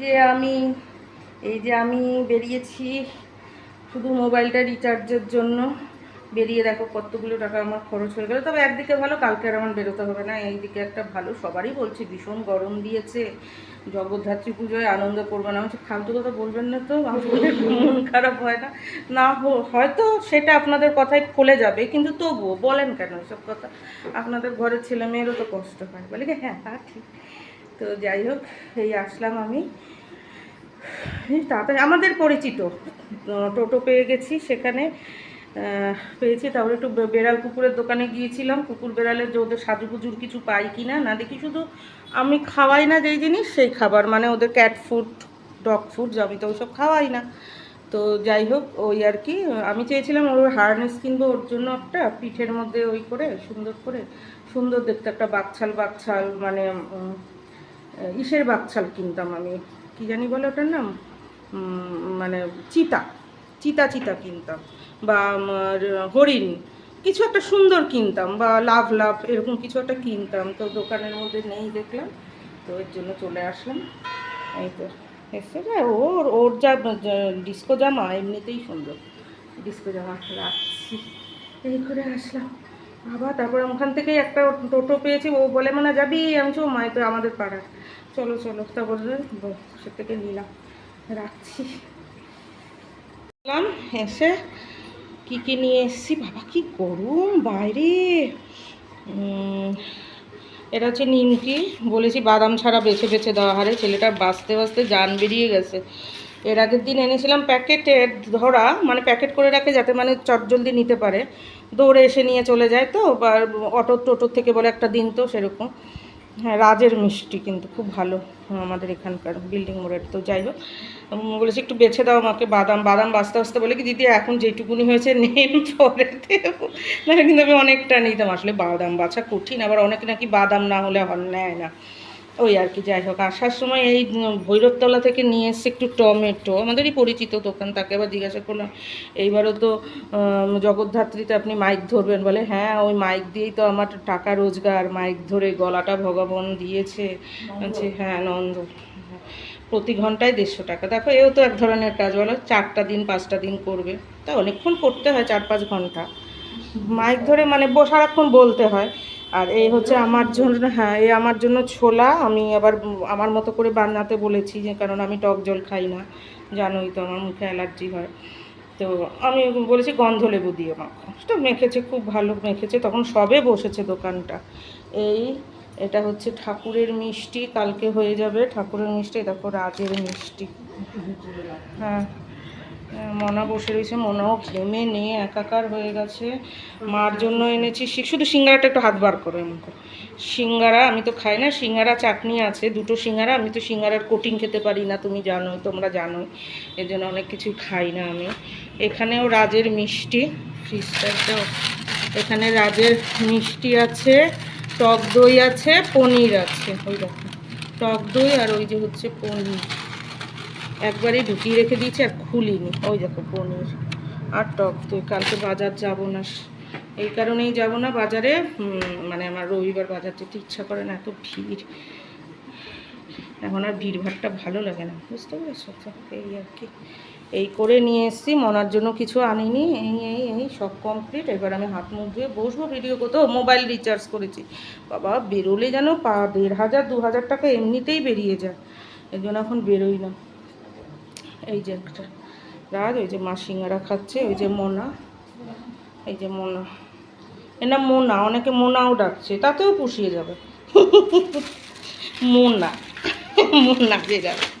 যে আমি, এই যে আমি বেরিয়েছি শুধু মোবাইলটা রিচার্জের জন্য। বেরিয়ে দেখো কতগুলো টাকা আমার খরচ হয়ে গেল। তবে একদিকে ভালো, কালকে আর আমার বেরোতে হবে না। এইদিকে একটা ভালো, সবারই বলছে ভীষণ গরম দিয়েছে। জগদ্ধাত্রী পুজোয় আনন্দ করবে না। হচ্ছে ফালতু কথা বলবেন না তো মন খারাপ হয় না। না হয়তো সেটা আপনাদের কথায় ফলে যাবে, কিন্তু তবুও বলেন কেন এসব কথা? আপনাদের ঘরের ছেলে মেয়েরও তো কষ্ট হয়। বলে হ্যাঁ তা ঠিক। তো যাই হোক, এই আসলাম আমি। তাড়াতাড়ি, আমাদের পরিচিত টোটো পেয়ে গেছি সেখানে পেয়েছি। তারপরে একটু বেড়াল কুকুরের দোকানে গিয়েছিলাম। কুকুর বেড়ালের যে ওদের সাজুগুজুর কিছু পাই কি না না দেখি শুধু আমি খাওয়াই না যেই জিনিস, সেই খাবার। মানে ওদের ক্যাট ফুড ডগ ফুড আমি তো ওইসব খাওয়াই না। তো যাই হোক, ওই আর কি। আমি চেয়েছিলাম ওর হারনেস কিনবো ওর জন্য একটা, পিঠের মধ্যে ওই করে, সুন্দর করে, সুন্দর দেখতে একটা বাকছাল বাকছাল মানে ইসের বাকছাল কিনতাম আমি। কি জানি বলে ওটার নাম? মানে চিতা। চিতা চিতা কিনতাম। বা হরিণ। কিছু একটা সুন্দর কিনতাম বা লাভ লাভ এরকম কিছু একটা কিনতাম। তো দোকানের মধ্যে নেই দেখলাম। তো এর জন্য চলে আসলাম। এই তো। এসে ওর ওর যা, ডিস্কো জামা এমনিতেই সুন্দর। ডিস্কো জামা রাখছি। এই করে আসলাম। আবার তারপর ওখান থেকে একটা টোটো পেয়েছি, ও বলে মানে যাবি? আমি চো মায় তো আমাদের পাড়ার। চলো চলো তারপরে সে থেকে নিলাম, রাখছি। এসে কি কি নিয়ে এসছি? বাবা, কি গরম, বাইরে। এটা হচ্ছে নিমকি, বলেছি বাদাম ছাড়া বেছে বেছে দেওয়া হারে ছেলেটার বাঁচতে বাঁচতে যান বেরিয়ে গেছে। এর আগের দিন এনেছিলাম প্যাকেটে ধরা মানে প্যাকেট করে রাখে যাতে মানে চটজলদি নিতে পারে। দৌড়ে এসে নিয়ে চলে যায় তো, বা অটো টোটোর থেকে বলে একটা দিন তো সেরকম। হ্যাঁ রাজের মিষ্টি কিন্তু খুব ভালো আমাদের এখানকার বিল্ডিং মোড়ের। তো যাই হোক বলেছি একটু বেছে দাও আমাকে, বাদাম বাদাম বাঁচতে বাঁচতে বলে কি, দিদি, এখন যেটুকুনি হয়েছে নেন পরে দেবো। কিন্তু আমি অনেকটা নিতাম, আসলে বাদাম বাছা কঠিন, আবার অনেকে নাকি বাদাম না হলে নেয় না। ওই আর কি যাই হোক আসার সময় এই ভৈরবতলা থেকে নিয়ে এসছে একটু টমেটো আমাদেরই পরিচিত দোকান তাকে আবার জিজ্ঞাসা করলাম এইবারও তো জগদ্ধাত্রীতে আপনি মাইক ধরবেন বলে হ্যাঁ ওই মাইক দিয়েই তো আমার টাকা রোজগার মাইক ধরে গলাটা ভগবান দিয়েছে বলছে হ্যাঁ নন্দ প্রতি ঘন্টায় দেড়শো টাকা দেখো এও তো এক ধরনের কাজ বলো চারটা দিন পাঁচটা দিন করবে তা অনেকক্ষণ করতে হয় চার পাঁচ ঘণ্টা মাইক ধরে মানে সারাক্ষণ বলতে হয় আর এই হচ্ছে আমার জন্য হ্যাঁ এই আমার জন্য ছোলা। আমি আবার আমার মতো করে বানাতে বলেছি যে কারণ আমি টক জল খাই না। জানোই তো আমার মুখে অ্যালার্জি হয়। তো আমি বলেছি গন্ধ লেবু দিয়ে মাখো। মেখেছে খুব ভালো মেখেছে। তখন সবে বসেছে দোকানটা। এই এটা হচ্ছে ঠাকুরের মিষ্টি। কালকে হয়ে যাবে ঠাকুরের মিষ্টি দেখো রাজের মিষ্টি। হ্যাঁ, মনা বসে রয়েছে। মনাও ঘেমে নিয়ে একাকার হয়ে গেছে। মার জন্য এনেছি শুধু সিঙ্গারাটা একটু হাত বার করে, এমন করে। সিঙ্গারা আমি তো খাই না, সিঙ্গারা চাটনি আছে, দুটো সিঙ্গারা। আমি তো সিঙ্গারার কোটিং খেতে পারি না, তুমি জানো তোমরা জানো এর জন্য অনেক কিছু খাই না আমি। এখানেও রাজের মিষ্টি ফ্রিজটাও এখানে রাজের মিষ্টি আছে, টক দই আছে, পনির আছে, ওই রকম। টক দই আর ওই যে হচ্ছে পনির। একবারে ঢুকিয়ে রেখে দিয়েছি আর খুলিনি। ওই দেখো পনির আর টক দই। কালকে বাজার যাব না। এই কারণেই যাব না বাজারে। মানে আমার রবিবার বাজার যেতে ইচ্ছা করে না, এত ভিড়। এখন আর ভিড় ভাড়টা ভালো লাগে না, বুঝতে পেরেছ? এই আর কি। এই করে নিয়ে এসেছি, মনার জন্য কিছু আনিনি। এই এই এই, সব কমপ্লিট এবার আমি হাত মুখ ধুয়ে বসবো ভিডিও করতে। মোবাইল রিচার্জ করেছি। বাবা, বেরোলে যেন পা দেড় হাজার, দু হাজার টাকা এমনিতেই বেরিয়ে যায়। এই জন্য এখন বেরোই না। এই যে একটা। রাজ ওই যে মা সিঙ্গারা খাচ্ছে, ওই যে মোনা। এই যে মোনা। নাম মোনা, অনেকে মোনাও ডাকছে, তাতেও পুষিয়ে যাবে। মোনা। মোনা যে যাবে।